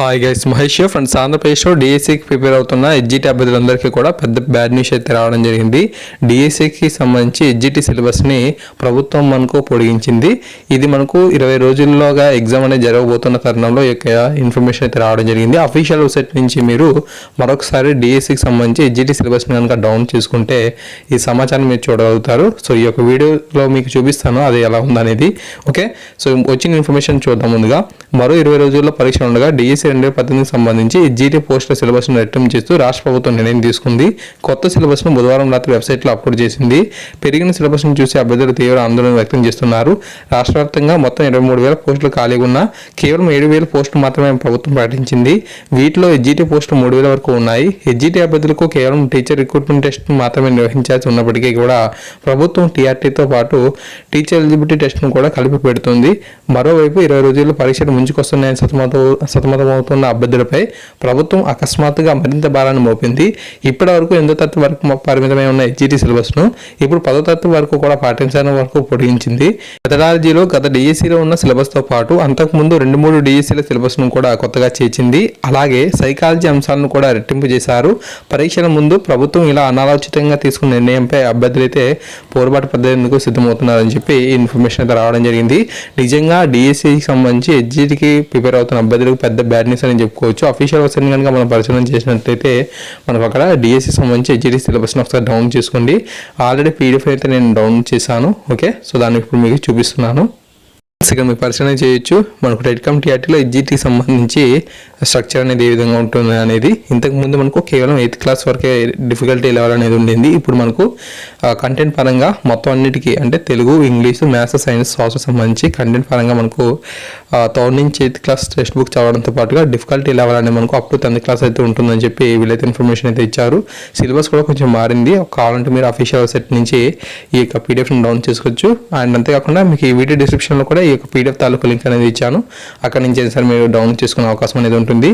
Hi guys Mahesh friends ఆంధ్రప్రదేశ్లో డిఎస్సికి prepare అవుతున్న ఎడ్జిటి అభ్యర్థులందరికీ కూడా పెద్ద బ్యాడ్ న్యూస్ అయితే రావడం జరిగింది. డిఎస్సికి సంబంధించి ఎడ్జిటి సిలబస్ని ప్రభుత్వం మనకు పొడిగించింది. ఇది మనకు ఇరవై రోజుల్లోగా ఎగ్జామ్ అనేది జరగబోతున్న తరుణంలో ఈ యొక్క ఇన్ఫర్మేషన్ అయితే రావడం జరిగింది. అఫీషియల్ వెబ్సైట్ నుంచి మీరు మరొకసారి డిఎస్సికి సంబంధించి ఎడ్జిటి సిలబస్ని కనుక డౌన్ చేసుకుంటే ఈ సమాచారం మీరు చూడగలుగుతారు. సో ఈ యొక్క వీడియోలో మీకు చూపిస్తాను అది ఎలా ఉందనేది. ఓకే సో వచ్చిన ఇన్ఫర్మేషన్ చూద్దాం ముందుగా. మరో ఇరవై రోజుల్లో పరీక్ష ఉండగా డిఎస్సి రెండు వేల పద్దెనిమిదికి సంబంధించి జీటీ పోస్టుల సిలబస్ను రిటర్న్ చేస్తూ రాష్ట్ర ప్రభుత్వం నిర్ణయం తీసుకుంది. కొత్త సిలబస్ను బుధవారం రాత్రి వెబ్సైట్లో అప్లోడ్ చేసింది. పెరిగిన సిలబస్ను చూసి అభ్యర్థులు తీవ్ర ఆందోళన వ్యక్తం చేస్తున్నారు. రాష్ట్ర వ్యాప్తంగా మొత్తం ఇరవై మూడు వేల పోస్టులు ఖాళీగా ఉన్న కేవలం ఏడు వేల పోస్టులు మాత్రమే ప్రభుత్వం ప్రకటించింది. వీటిలో ఎస్జీటీ పోస్టులు మూడు వేల వరకు ఉన్నాయి. ఎస్జీటీ అభ్యర్థులకు కేవలం టీచర్ రిక్రూట్మెంట్ టెస్ట్ మాత్రమే నిర్వహించాల్సి ఉన్నప్పటికీ కూడా ప్రభుత్వం టీఆర్టీతో పాటు టీచర్ ఎలిజిబిలిటీ టెస్ట్ను కూడా కలిపి పెడుతుంది. మరోవైపు ఇరవై రోజుల్లో పరీక్షలు ముంచుకొస్తున్నాయని సతమత అవుతున్న అభ్యర్థులపై ప్రభుత్వం అకస్మాత్తుగా మరింత భారాన్ని మోపింది. ఇప్పటి వరకు ఎనిమిదో తరగతి వరకు పరిమితమై ఉన్న హెచ్జిటి సిలబస్ను ఇప్పుడు పదో తరగతి వరకు కూడా పాటించడం వరకు పొడిగించింది. మెథడాలజీలో గత డిఎస్సిలో ఉన్న సిలబస్తో పాటు అంతకుముందు రెండు మూడు డిఎస్సీల సిలబస్ను కూడా కొత్తగా చేర్చింది. అలాగే సైకాలజీ అంశాలను కూడా రెట్టింపు చేశారు. పరీక్షల ముందు ప్రభుత్వం ఇలా అనాలోచితంగా తీసుకున్న నిర్ణయంపై అభ్యర్థులైతే పోరుబాటు పద్ధతికి సిద్ధమవుతున్నారని చెప్పి ఈ ఇన్ఫర్మేషన్ అయితే రావడం జరిగింది. నిజంగా డిఎస్సికి సంబంధించి హెచ్జిటికి ప్రిపేర్ అవుతున్న అభ్యర్థులకు పెద్ద బ్యాడ్ న్యూస్ అని చెప్పుకోవచ్చు. అఫీషియల్ వెబ్సైట్ కనుక మనం పరిశీలన చేసినట్లయితే మనం అక్కడ డిఎస్సి సంబంధించి హెచ్జిటి సిలబస్ని ఒకసారి డౌన్ చేసుకోండి. ఆల్రెడీ పీడిఎఫ్ అయితే నేను డౌన్ చేశాను. ఓకే సో దాన్ని ఇప్పుడు మీకు చూపిస్తున్నాను. ఇక్కడ పరిశీలన చేయొచ్చు. మనకు టెట్కామ్ టీఆర్టీలో ఎడ్జిటీకి సంబంధించి స్ట్రక్చర్ అనేది ఏ విధంగా ఉంటుంది అనేది ఇంతకు ముందు మనకు కేవలం ఎయిత్ క్లాస్ వరకే డిఫికల్టీ లెవెల్ అనేది ఉండింది. ఇప్పుడు మనకు కంటెంట్ పరంగా మొత్తం అన్నిటికీ అంటే Telugu English maths science social సంబంధించి కంటెంట్ పరంగా మనకు థర్డ్ నుంచి ఎయిత్ క్లాస్ టెక్స్ట్ బుక్ చదవడంతో పాటుగా డిఫికల్టీ లెవెల్ అనేది మనకు అప్ టు టెన్త్ క్లాస్ అయితే ఉంటుందని చెప్పి వీళ్ళైతే ఇన్ఫర్మేషన్ అయితే ఇచ్చారు. సిలబస్ కూడా కొంచెం మారింది. కావాలంటే మీరు అఫీషియల్ వెబ్సైట్ నుంచి ఈ యొక్క పీడిఎఫ్ని డౌన్ చేసుకోవచ్చు. అండ్ అంతేకాకుండా మీకు ఈ వీడియో డిస్క్రిప్షన్లో కూడా ఈ యొక్క పీడిఎఫ్ తాలూకు లింక్ అనేది ఇచ్చాను. అక్కడ నుంచి సార్ మీరు డౌన్లోడ్ చేసుకునే అవకాశం అనేది ఉంటుంది.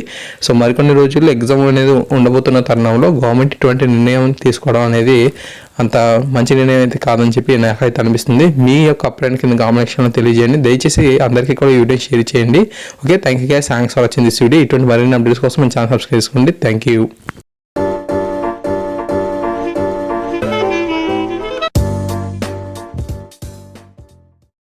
సో మరికొన్ని రోజుల్లో ఎగ్జామ్ అనేది ఉండబోతున్న తరుణంలో గవర్నమెంట్ ఇటువంటి నిర్ణయం తీసుకోవడం అనేది అంత మంచి నిర్ణయం అయితే కాదని చెప్పి నాకైతే అనిపిస్తుంది. మీ యొక్క అభిప్రాయం కింద కామెంట్ తెలియజేయండి. దయచేసి అందరికీ కూడా ఈ వీడియో షేర్ చేయండి. Okay thank you guys. Thanks for వచ్చింది దిస్ వీడియో. ఇటువంటి మరిన్ని అప్డేట్స్ కోసం మన ఛానల్ సబ్స్క్రైబ్ చేసుకోండి. Thank you